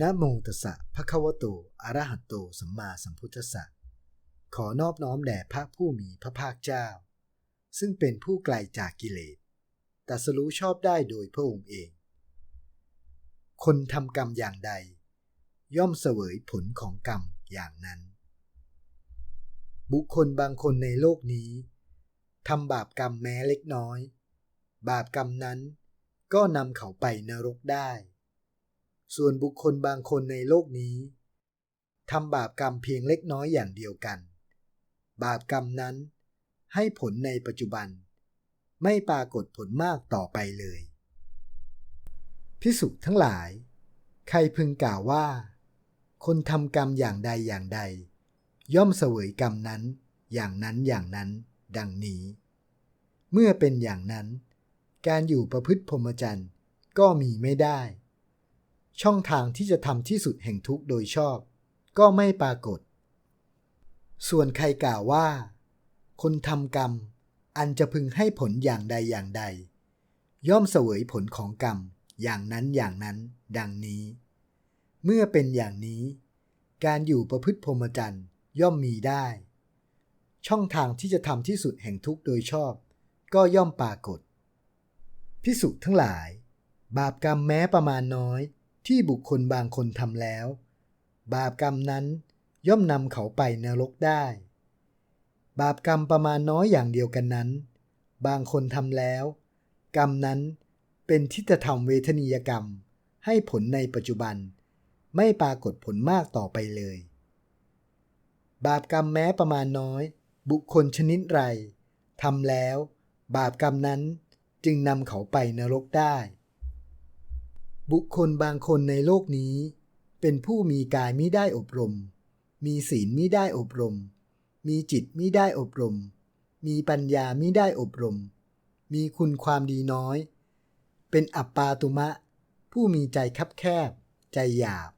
นะโมตัสสะภะคะวะโต อะระหะโต สัมมาสัมพุทธัสสะ ขอนอบน้อมแด่พระผู้มีพระภาคเจ้า ซึ่งเป็นผู้ไกลจากกิเลสตัสรู้ชอบได้โดยพระองค์เอง คนทำกรรมอย่างใด ย่อมเสวยผลของกรรมอย่างนั้น บุคคลบางคนในโลกนี้ทำบาปกรรมแม้เล็กน้อย บาปกรรมนั้นก็นำเขาไปนรกได้ ส่วนบุคคลบางคนในโลกนี้ทำบาปกรรมเพียงเล็กน้อยอย่างเดียวกัน บาปกรรมนั้นให้ผลในปัจจุบัน ไม่ปรากฏผลมากต่อไปเลย พิสุทั้งหลาย ใครพึงกล่าวว่า คนทำกรรมอย่างใดอย่างใด ย่อมเสวยกรรมนั้น อย่างนั้นอย่างนั้น ดังนี้ เมื่อเป็นอย่างนั้น การอยู่ประพฤติพรหมจรรย์ก็มีไม่ได้ ช่องทางที่จะทำที่สุดแห่งทุกข์โดยชอบ ก็ไม่ปรากฏ ส่วนใครกล่าวว่า คนทำกรรม อันจะพึงให้ผลอย่างใดอย่างใด ย่อมเสวยผลของกรรมอย่างนั้นอย่างนั้น ดังนี้ เมื่อเป็นอย่างนี้ การอยู่ประพฤติพรหมจรรย์ย่อมมีได้ ช่องทางที่จะทำที่สุดแห่งทุกข์โดยชอบ ก็ย่อมปรากฏพิสุทั้งหลาย บาปกรรมแม้ประมาณน้อย ที่บุคคลบางคนทำแล้ว บาปกรรมนั้นย่อมนำเขาไปนรกได้ บาปกรรมประมาณน้อยอย่างเดียวกันนั้น บางคนทำแล้ว กรรมนั้นเป็นทิฏฐธรรมเวทนียกรรม ให้ผลในปัจจุบัน ไม่ปรากฏผลมากต่อไปเลย บาปกรรมแม้ประมาณน้อย บุคคลชนิดไรทำแล้ว บาปกรรมนั้นจึงนำเขาไปนรกได้ บุคคลบางคนในโลกนี้ เป็นผู้มีกายมิได้อบรม มีศีลมิได้อบรม มีจิตมิได้อบรม มีปัญญามิได้อบรม มีคุณความดีน้อย เป็นอัปปาตุมะ ผู้มีใจคับแคบ ใจหยาบ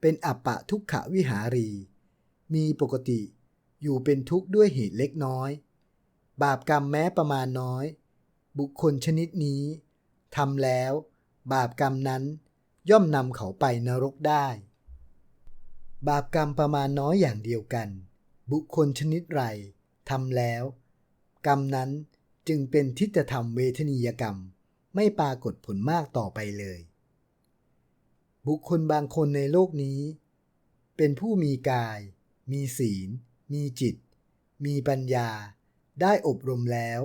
เป็นอัปปะทุกขวิหารี มีปกติอยู่เป็นทุกข์ด้วยเหตุเล็กน้อย บาปกรรมแม้ประมาณน้อย บุคคลชนิดนี้ทำแล้ว บาปกรรมนั้นย่อมนำเขาไปนรกได้ บาปกรรมประมาณน้อยอย่างเดียวกัน บุคคลชนิดไรทำแล้ว กรรมนั้นจึงเป็นทิฏฐธรรมเวทนียกรรม ไม่ปรากฏผลมากต่อไปเลย บุคคลบางคนในโลกนี้ เป็นผู้มีกาย มีศีล มีจิต มีปัญญา ได้อบรมแล้ว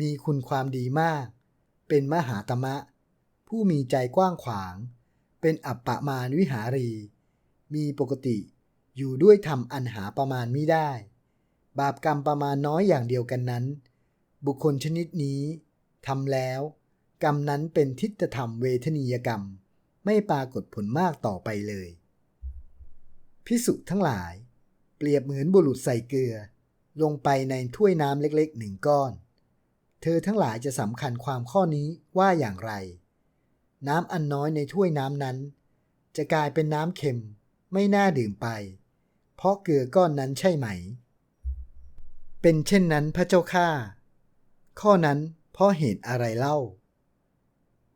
มีคุณความดีมาก เป็นมหาตมะ ผู้มีใจกว้างขวาง เป็นอัปปะมาณวิหารี มีปกติอยู่ด้วยธรรมอันหาประมาณไม่ได้ บาปกรรมประมาณน้อยอย่างเดียวกันนั้น บุคคลชนิดนี้ทำแล้ว กรรมนั้นเป็นทิฏฐธรรมเวทนียกรรม ไม่ปรากฏผลมากต่อไปเลย พิสุทั้งหลาย เปรียบเหมือนบุรุษใส่เกลือ ลงไปในถ้วยน้ำเล็กๆหนึ่งก้อน เธอทั้งหลายจะสำคัญความข้อนี้ว่าอย่างไร น้ำอันน้อยในถ้วยน้ำนั้น จะกลายเป็นน้ำเค็มไม่น่าดื่มไป เพราะเกลือก้อนนั้นใช่ไหม เป็นเช่นนั้นพระเจ้าข้าข้อนั้นเพราะเหตุอะไรเล่า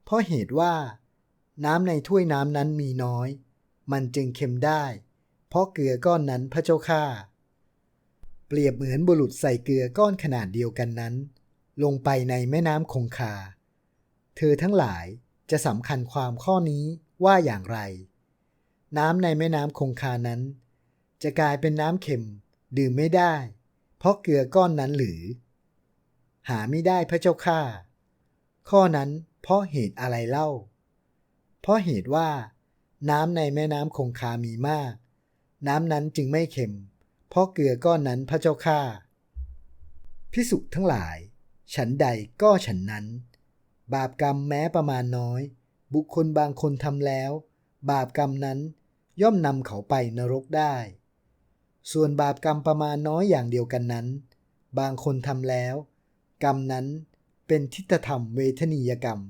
เพราะเหตุว่า น้ำในถ้วยน้ำนั้นมีน้อย มันจึงเค็มได้ เพราะเกลือก้อนนั้นพระเจ้าข้าเปรียบเหมือนบุรุษใส่เกลือก้อนขนาดเดียวกันนั้น ลงไปในแม่น้ำคงคา เธอทั้งหลาย จะสำคัญความข้อนี้ว่าอย่างไร น้ำในแม่น้ำคงคานั้น จะกลายเป็นน้ำเค็มดื่มไม่ได้ เพราะเกลือก้อนนั้นหรือ หาไม่ได้พระเจ้าข้าข้อนั้นเพราะเหตุอะไรเล่า เพราะเหตุว่า น้ำในแม่น้ำคงคามีมาก น้ำนั้นจึงไม่เค็ม เพราะเกลือก้อนนั้นพระเจ้าข้าพิสุทั้งหลาย ฉันใดก็ฉันนั้น บาปกรรมแม้ประมาณน้อย บุคคลบางคนทำแล้ว บาปกรรมนั้นย่อมนำเขาไปนรกได้ ส่วนบาปกรรมประมาณน้อยอย่างเดียวกันนั้น บางคนทำแล้ว กรรมนั้นเป็นทิฏฐธรรมเวทนียกรรม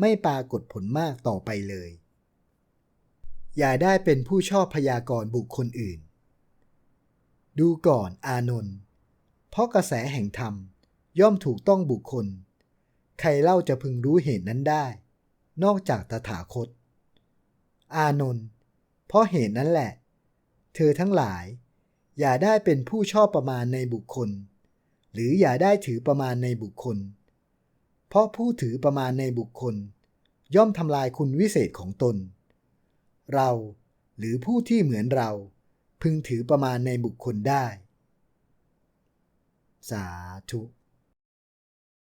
ไม่ปรากฏผลมากต่อไปเลย อย่าได้เป็นผู้ชอบพยากรณ์บุคคลอื่น ดูก่อนอานนท์เพราะกระแสแห่งธรรมย่อมถูกต้องบุคคล ใครเล่าจะพึงรู้เหตุนั้นได้ นอกจากตถาคต อานนท์เพราะเหตุนั้นแหละ เธอทั้งหลาย อย่าได้เป็นผู้ชอบประมาณในบุคคล หรืออย่าได้ถือประมาณในบุคคล เพราะผู้ถือประมาณในบุคคล ย่อมทำลายคุณวิเศษของตน เราหรือผู้ที่เหมือนเรา พึงถือประมาณในบุคคลได้ สาธุ